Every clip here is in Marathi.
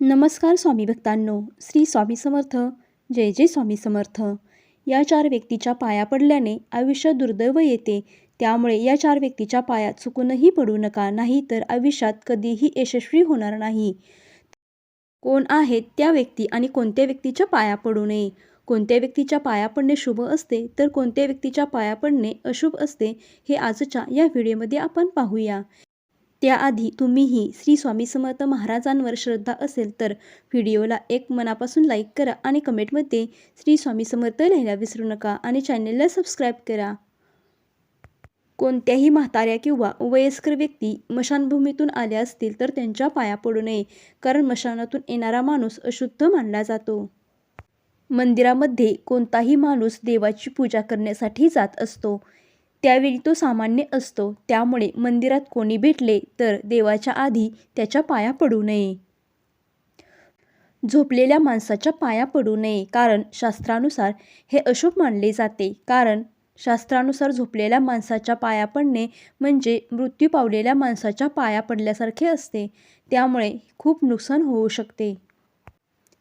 नमस्कार स्वामी भक्तांनो श्री स्वामी समर्थ जय जय स्वामी समर्थ. या चार व्यक्तीच्या पाया पडल्याने आयुष्यात दुर्दैव येते. त्यामुळे या चार व्यक्तीच्या पायात चुकूनही पडू नका नाही तर आयुष्यात कधीही यशस्वी होणार नाही. कोण आहेत त्या व्यक्ती आणि कोणत्या व्यक्तीच्या पाया पडू नये? कोणत्या व्यक्तीच्या पाया पडणे शुभ असते तर कोणत्या व्यक्तीच्या पाया पडणे अशुभ असते हे आजच्या या व्हिडिओमध्ये आपण पाहूया. त्याआधी तुम्हीही श्री स्वामी समर्थ महाराजांवर श्रद्धा असेल तर व्हिडिओला एक मनापासून लाईक करा आणि कमेंटमध्ये श्री स्वामी समर्थ लिहायला विसरू नका आणि चॅनलला सबस्क्राईब करा. कोणत्याही म्हाताऱ्या किंवा वयस्कर व्यक्ती मशानभूमीतून आल्या असतील तर त्यांच्या पाया पडू नये कारण मशानातून येणारा माणूस अशुद्ध मानला जातो. मंदिरामध्ये कोणताही माणूस देवाची पूजा करण्यासाठी जात असतो. त्यावेळी तो सामान्य असतो. त्यामुळे मंदिरात कोणी भेटले तर देवाच्या आधी त्याच्या पाया पडू नये. झोपलेल्या माणसाच्या पाया पडू नये. कारण शास्त्रानुसार हे अशुभ मानले जाते. कारण शास्त्रानुसार झोपलेल्या माणसाच्या पाया पडणे म्हणजे मृत्यू पावलेल्या माणसाच्या पाया पडल्यासारखे असते. त्यामुळे खूप नुकसान होऊ शकते.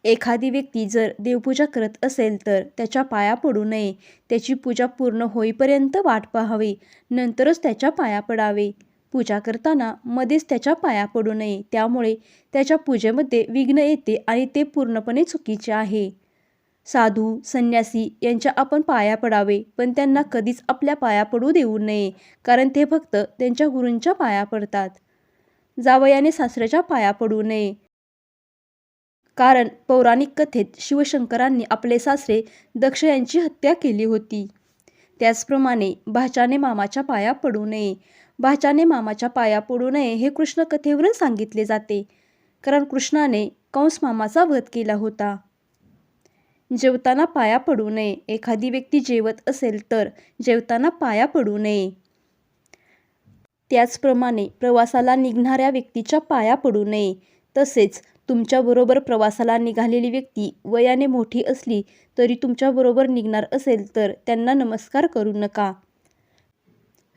एखादी व्यक्ती जर देवपूजा करत असेल तर त्याच्या पाया पडू नये. त्याची पूजा पूर्ण होईपर्यंत वाट पाहावी. नंतरच त्याच्या पाया पडावे. पूजा करताना मध्येच त्याच्या पाया पडू नये. त्यामुळे त्याच्या पूजेमध्ये विघ्न येते आणि ते पूर्णपणे चुकीचे आहे. साधू संन्यासी यांच्या आपण पाया पडावे पण त्यांना कधीच आपल्या पाया पडू देऊ नये कारण ते फक्त त्यांच्या गुरूंच्या पाया पडतात. जावयाने सासऱ्याच्या पाया पडू नये. कारण पौराणिक कथेत शिवशंकरांनी आपले सासरे दक्ष यांची हत्या केली होती. त्याचप्रमाणे भाच्याने मामाच्या पाया पडू नये. भाच्याने मामाच्या पाया पडू नये हे कृष्ण कथेवरून सांगितले जाते. कारण कृष्णाने कंस मामाचा वध केला होता. जेवताना पाया पडू नये. एखादी व्यक्ती जेवत असेल तर जेवताना पाया पडू नये. त्याचप्रमाणे प्रवासाला निघणाऱ्या व्यक्तीच्या पाया पडू नये. तसेच तुमच्याबरोबर प्रवासाला निघालेली व्यक्ती वयाने मोठी असली तरी तुमच्याबरोबर निघणार असेल तर त्यांना नमस्कार करू नका.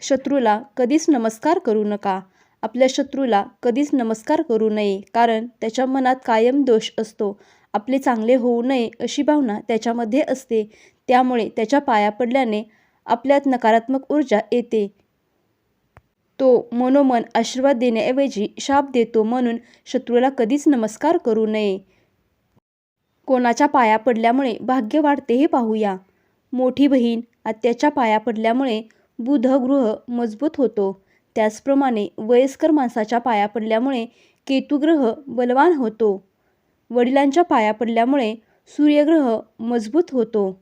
शत्रूला कधीच नमस्कार करू नका. आपल्या शत्रूला कधीच नमस्कार करू नये कारण त्याच्या मनात कायम दोष असतो. आपले चांगले होऊ नये अशी भावना त्याच्यामध्ये असते. त्यामुळे त्याच्या पाया पडल्याने आपल्यात नकारात्मक ऊर्जा येते. तो मनोमन आशीर्वाद देण्याऐवजी शाप देतो म्हणून शत्रूला कधीच नमस्कार करू नये. कोणाच्या पाया पडल्यामुळे भाग्य वाढते हे पाहूया. मोठी बहीण आत्याच्या पाया पडल्यामुळे बुधगृह मजबूत होतो. त्याचप्रमाणे वयस्कर माणसाच्या पाया पडल्यामुळे केतुग्रह बलवान होतो. वडिलांच्या पाया पडल्यामुळे सूर्यग्रह मजबूत होतो.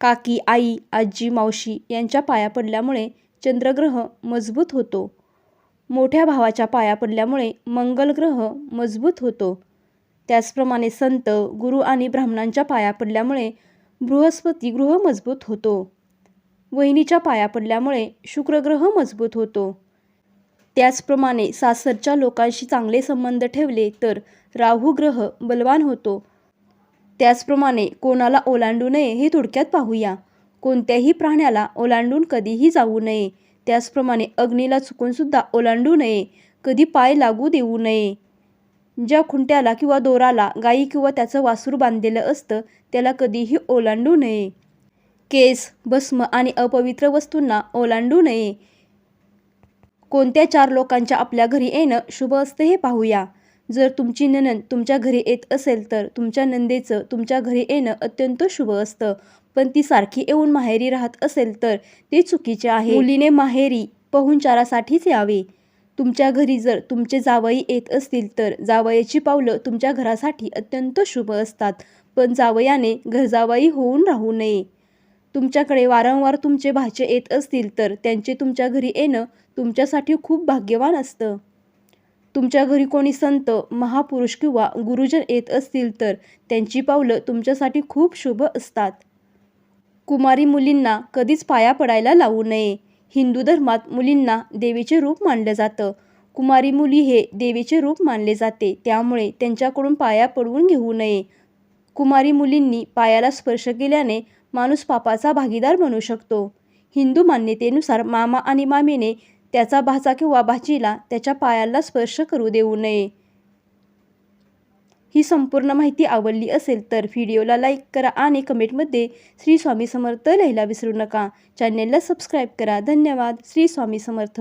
काकी आई आजी मावशी यांच्या पाया पडल्यामुळे चंद्रग्रह मजबूत होतो. मोठ्या भावाच्या पाया पडल्यामुळे मंगल ग्रह मजबूत होतो. त्याचप्रमाणे संत गुरु आणि ब्राह्मणांच्या पाया पडल्यामुळे बृहस्पती ग्रह मजबूत होतो. वहिनीच्या पाया पडल्यामुळे शुक्रग्रह मजबूत होतो. त्याचप्रमाणे सासरच्या लोकांशी चांगले संबंध ठेवले तर राहू ग्रह बलवान होतो. त्याचप्रमाणे कोणाला ओलांडू नये हे थोडक्यात पाहूया. कोणत्याही प्राण्याला ओलांडून कधीही जाऊ नये. त्याचप्रमाणे अग्नीला चुकूनसुद्धा ओलांडू नये. कधी पाय लागू देऊ नये. ज्या खुंट्याला किंवा दोराला गायी किंवा त्याचं वासूर बांधलेलं असतं त्याला कधीही ओलांडू नये. केस भस्म आणि अपवित्र वस्तूंना ओलांडू नये. कोणत्या चार लोकांच्या आपल्या घरी येणं शुभ असते हे पाहूया. जर तुमची ननंद तुमच्या घरी येत असेल तर तुमच्या नंदेचं तुमच्या घरी येणं अत्यंत शुभ असतं. पण ती सारखी येऊन माहेरी राहत असेल तर ते चुकीचे आहे. मुलीने माहेरी पाहुणचारासाठीच यावे. तुमच्या घरी जर तुमचे जावई येत असतील तर जावयाची पावलं तुमच्या घरासाठी अत्यंत शुभ असतात. पण जावयाने घरजावई होऊन राहू नये. तुमच्याकडे वारंवार तुमचे भाचे येत असतील तर त्यांचे तुमच्या घरी येणं तुमच्यासाठी खूप भाग्यवान असतं. तुमच्या घरी कोणी संत महापुरुष किंवा गुरुजन येत असतील तर त्यांची पावलं तुमच्यासाठी खूप शुभ असतात. कुमारी मुलींना कधीच पाया पडायला लावू नये. हिंदू धर्मात मुलींना देवीचे रूप मानलं जातं. कुमारी मुली हे देवीचे रूप मानले जाते त्यामुळे त्यांच्याकडून पाया पडवून घेऊ नये. कुमारी मुलींनी पायाला स्पर्श केल्याने माणूस पापाचा भागीदार बनू शकतो. हिंदू मान्यतेनुसार मामा आणि मामीने त्याचा भाचा किंवा भाचीला त्याच्या पायाला स्पर्श करू देऊ नये. ही संपूर्ण माहिती आवडली असेल तर व्हिडिओला लाईक करा आणि कमेंटमध्ये श्री स्वामी समर्थ लिहायला विसरू नका. चॅनेलला सबस्क्राईब करा. धन्यवाद. श्री स्वामी समर्थ.